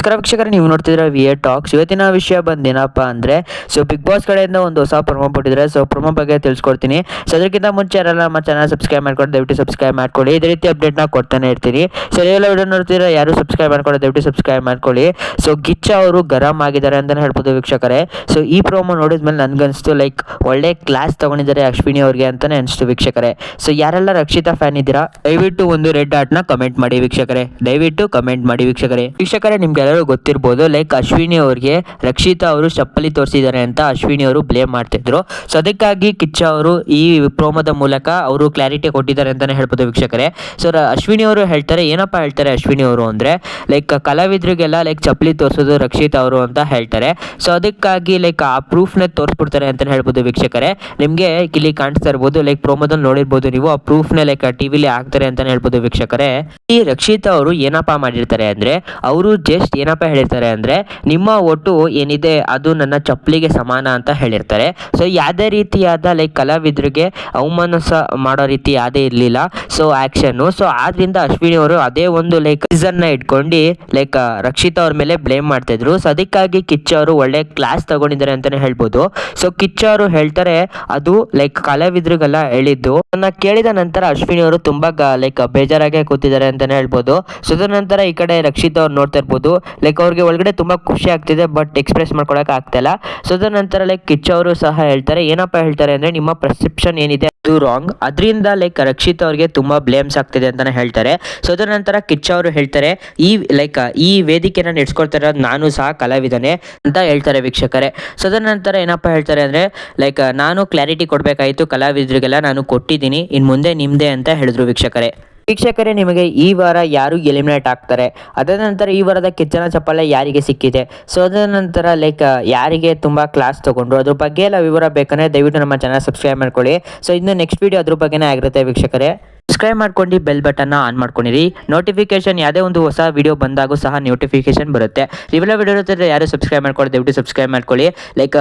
ನಮಸ್ಕಾರ ವೀಕ್ಷಕರೇ, ನೀವು ನೋಡ್ತಿದ್ರೆ ವಿ ಎ ಟಾಕ್ಸ್ ಇವತ್ತಿನ ವಿಷಯ ಬಂದೇನಪ್ಪ ಅಂದರೆ ಸೊ ಬಿಗ್ ಬಾಸ್ ಕಡೆಯಿಂದ ಒಂದು ಹೊಸ ಪ್ರೊಮೋ ಕೊಟ್ಟಿದ್ದಾರೆ. ಸೊ ಪ್ರೊಮೋ ಬಗ್ಗೆ ತಿಳಿಸ್ಕೊಡ್ತೀನಿ. ಸೊ ಅದಕ್ಕಿಂತ ಮುಂಚೆ ಯಾರೆಲ್ಲ ನಮ್ಮ ಚಾನಲ್ ಸಬ್ಸ್ಕ್ರೈಬ್ ಮಾಡ್ಕೊಂಡು ದಯವಿಟ್ಟು ಸಬ್ಸ್ಕ್ರೈಬ್ ಮಾಡ್ಕೊಳ್ಳಿ. ಇದೇ ರೀತಿ ಅಪ್ಡೇಟ್ನ ಕೊಡ್ತಾನೆ ಇರ್ತೀನಿ. ಸೊ ಎಲ್ಲ ವಿಡಿಯೋ ನೋಡ್ತೀರಾ ಯಾರು ಸಬ್ಸ್ಕ್ರೈಬ್ ಮಾಡ್ಕೊಳ್ಳಿ, ದಯವಿಟ್ಟು ಸಬ್ಸ್ಕ್ರೈಬ್ ಮಾಡ್ಕೊಳ್ಳಿ. ಸೊ ಗಿಚ್ಚ ಅವರು ಗರಂ ಆಗಿದ್ದಾರೆ ಅಂತಲೇ ಹೇಳ್ಬೋದು ವೀಕ್ಷಕರೇ. ಸೊ ಈ ಪ್ರೊಮೋ ನೋಡಿದ್ಮೇಲೆ ನನ್ಗನ್ಸ್ತು ಲೈಕ್ ಒಳ್ಳೆ ಕ್ಲಾಸ್ ತಗೊಂಡಿದ್ದಾರೆ ಅಶ್ವಿನಿ ಅವ್ರಿಗೆ ಅಂತಲೇ ಅನಿಸ್ತು ವೀಕ್ಷಕರೇ. ಸೊ ಯಾರೆಲ್ಲ ರಕ್ಷಿತಾ ಫ್ಯಾನ್ ಇದ್ದೀರಾ, ದಯವಿಟ್ಟು ಒಂದು ರೆಡ್ ಆರ್ಟ್ನ ಕಮೆಂಟ್ ಮಾಡಿ ವೀಕ್ಷಕರೇ. ದಯವಿಟ್ಟು ಕಮೆಂಟ್ ಮಾಡಿ ವೀಕ್ಷಕರೇ. ವೀಕ್ಷಕರೇ ನಿಮ್ಗೆಲ್ಲರೂ ಗೊತ್ತಿರ್ಬೋದು ಲೈಕ್ ಅಶ್ವಿನಿ ಅವ್ರಿಗೆ ರಕ್ಷಿತಾ ಅವರು ಚಪ್ಪಲಿ ತೋರಿಸಿದ್ದಾರೆ ಅಂತ ಅಶ್ವಿನಿ ಅವರು ಬ್ಲೇಮ್ ಮಾಡ್ತಿದ್ರು. ಸೊ ಅದಕ್ಕಾಗಿ ಕಿಚ್ಚ ಅವರು ಈ ಪ್ರೋಮೋದ ಮೂಲಕ ಅವರು ಕ್ಲಾರಿಟಿ ಕೊಟ್ಟಿದ್ದಾರೆ ಅಂತಲೇ ಹೇಳ್ಬೋದು ವೀಕ್ಷಕರೇ. ಸೊ ಅಶ್ವಿನಿ ಅವರು ಹೇಳ್ತಾರೆ, ಏನಪ್ಪ ಹೇಳ್ತಾರೆ ಅಶ್ವಿನಿ ಅವರು ಅಂದ್ರೆ ಲೈಕ್ ಕಲಾವಿದರಿಗೆಲ್ಲ ಲೈಕ್ ಚಪ್ಪಲಿ ತೋರಿಸೋದು ರಕ್ಷಿತ್ ಅವರು ಅಂತ ಹೇಳ್ತಾರೆ. ಸೊ ಅದಕ್ಕಾಗಿ ಲೈಕ್ ಆ ಪ್ರೂಫ್ನ ತೋರಿಸ್ಬಿಡ್ತಾರೆ ಅಂತಲೇ ಹೇಳ್ಬೋದು ವೀಕ್ಷಕರೇ. ನಿಮಗೆ ಇಲ್ಲಿ ಕಾಣಿಸ್ತಾ ಇರ್ಬೋದು ಲೈಕ್ ಪ್ರೋಮೋದಲ್ಲಿ ನೋಡಿರ್ಬೋದು ನೀವು, ಆ ಪ್ರೂಫ್ನ ಲೈಕ್ ಟಿವಿಲಿ ಹಾಕ್ತಾರೆ ಅಂತಲೇ ಹೇಳ್ಬೋದು ವೀಕ್ಷಕರೇ. ಈ ರಕ್ಷಿತಾ ಅವರು ಏನಪ್ಪ ಮಾಡಿರ್ತಾರೆ ಅಂದ್ರೆ, ಅವರು ಜಸ್ಟ್ ಏನಪ್ಪ ಹೇಳಿರ್ತಾರೆ ಅಂದರೆ, ನಿಮ್ಮ ಒಟ್ಟು ಏನಿದೆ, ಅದು ನನ್ನ ಚಪ್ಪಲಿಗೆ ಸಮಾನ ಅಂತ ಹೇಳಿರ್ತಾರೆ. ಸೊ ಯಾವುದೇ ರೀತಿಯಾದ ಲೈಕ್ ಕಲಾವಿದರಿಗೆ ಅವಮಾನ ಸಹ ಮಾಡೋ ರೀತಿ ಯಾವುದೇ ಇರಲಿಲ್ಲ ಸೊ ಆ್ಯಕ್ಷನ್ನು ಸೊ ಆದ್ದರಿಂದ ಅಶ್ವಿನಿ ಅವರು ಅದೇ ಒಂದು ಲೈಕ್ನ ಇಟ್ಕೊಂಡು ಲೈಕ್ ರಕ್ಷಿತಾ ಅವ್ರ ಮೇಲೆ ಬ್ಲೇಮ್ ಮಾಡ್ತಾ ಇದ್ರು ಸೊ ಅದಕ್ಕಾಗಿ ಕಿಚ್ಚ ಅವರು ಒಳ್ಳೆ ಕ್ಲಾಸ್ ತಗೊಂಡಿದ್ದಾರೆ ಅಂತಲೇ ಹೇಳ್ಬೋದು. ಸೊ ಕಿಚ್ಚ ಅವರು ಹೇಳ್ತಾರೆ, ಅದು ಲೈಕ್ ಕಲಾವಿದರಿಗೆಲ್ಲ ಹೇಳಿದ್ದು. ನನ್ನ ಕೇಳಿದ ನಂತರ ಅಶ್ವಿನಿ ಅವರು ತುಂಬ ಲೈಕ್ ಬೇಜಾರಾಗೆ ಕೂತಿದ್ದಾರೆ ಅಂತಲೇ ಹೇಳ್ಬೋದು. ಸೊ ನಂತರ ಈ ಕಡೆ ರಕ್ಷಿತ್ ಅವ್ರು ನೋಡ್ತಾ ಇರ್ಬೋದು. ಲೈಕ್ ಅವ್ರಿಗೆ ಒಳಗಡೆ ತುಂಬ ಖುಷಿ ಆಗ್ತಿದೆ ಬಟ್ ಎಕ್ಸ್ಪ್ರೆಸ್ ಮಾಡ್ಕೊಳಕ್ಕೆ ಆಗ್ತಿಲ್ಲ. ಸೊ ಅದರ ನಂತರ ಲೈಕ್ ಕಿಚ್ಚ ಅವರು ಸಹ ಹೇಳ್ತಾರೆ, ಏನಪ್ಪ ಹೇಳ್ತಾರೆ ಅಂದರೆ, ನಿಮ್ಮ ಪ್ರೆಸೆಪ್ಷನ್ ಏನಿದೆ, ಅದು ರಾಂಗ್ ಅದರಿಂದ ಲೈಕ್ ರಕ್ಷಿತ್ ಅವ್ರಿಗೆ ತುಂಬ ಬ್ಲೇಮ್ಸ್ ಆಗ್ತಿದೆ ಅಂತಲೇ ಹೇಳ್ತಾರೆ. ಸೊ ಅದರ ನಂತರ ಕಿಚ್ಚ ಅವರು ಹೇಳ್ತಾರೆ, ಈ ಲೈಕ್ ಈ ವೇದಿಕೆನ ನಡೆಸ್ಕೊಳ್ತಾ ಇರೋದು ನಾನು ಸಹ ಕಲಾವಿದನೇ ಅಂತ ಹೇಳ್ತಾರೆ ವೀಕ್ಷಕರೇ. ಸೊ ಅದರ ನಂತರ ಏನಪ್ಪ ಹೇಳ್ತಾರೆ ಅಂದರೆ ಲೈಕ್ ನಾನು ಕ್ಲಾರಿಟಿ ಕೊಡಬೇಕಾಯಿತು, ಕಲಾವಿದರಿಗೆಲ್ಲ ನಾನು ಕೊಟ್ಟಿದ್ದೀನಿ ಇನ್ನು ಮುಂದೆ ನಿಮ್ಮದೇ ಅಂತ ಹೇಳಿದ್ರು ವೀಕ್ಷಕರೇ. ವೀಕ್ಷಕರೇ, ನಿಮಗೆ ಈ ವಾರ ಯಾರು ಎಲಿಮಿನೇಟ್ ಆಗ್ತಾರೆ? ಅದಾದ ನಂತರ ಈ ವಾರದ ಕಿಚ್ಚನ ಚಪ್ಪಾಳೆ ಯಾರಿಗೆ ಸಿಕ್ಕಿದೆ? ಸೊ, ಅದರ ನಂತರ, ಲೈಕ್, ಯಾರಿಗೆ ತುಂಬ ಕ್ಲಾಸ್ ತಗೊಂಡ್ರು ಅದ್ರ ಬಗ್ಗೆ ಎಲ್ಲ ವಿವರ ಬೇಕಂದ್ರೆ ದಯವಿಟ್ಟು ನಮ್ಮ ಚಾನಲ್ ಸಬ್ಸ್ಕ್ರೈಬ್ ಮಾಡ್ಕೊಳ್ಳಿ. ಸೊ, ಇನ್ನು ನೆಕ್ಸ್ಟ್ ವಿಡಿಯೋ ಅದ್ರ ಬಗ್ಗೆನೇ ಆಗಿರುತ್ತೆ ವೀಕ್ಷಕರೇ. ಸಬ್ಸ್ಕ್ರೈಬ್ ಮಾಡ್ಕೊಂಡು ಬೆಲ್ ಬಟನ್ನ ಆನ್ ಮಾಡ್ಕೊಂಡಿರಿ. ನೋಟಿಫಿಕೇಶನ್ ಯಾವುದೇ ಒಂದು ಹೊಸ ವಿಡಿಯೋ ಬಂದಾಗೂ ಸಹ ನೋಟಿಫಿಕೇಶನ್ ಬರುತ್ತೆ. ಇವೆಲ್ಲ ವಿಡಿಯೋ ಇರುತ್ತೆ ಯಾರು ಸಬ್ಸ್ಕ್ರೈಬ್ ಮಾಡ್ಕೊಳ್ಳಿ ದಯವಿಟ್ಟು ಸಬ್ಸ್ಕ್ರೈಬ್ ಮಾಡ್ಕೊಳ್ಳಿ. ಲೈಕ್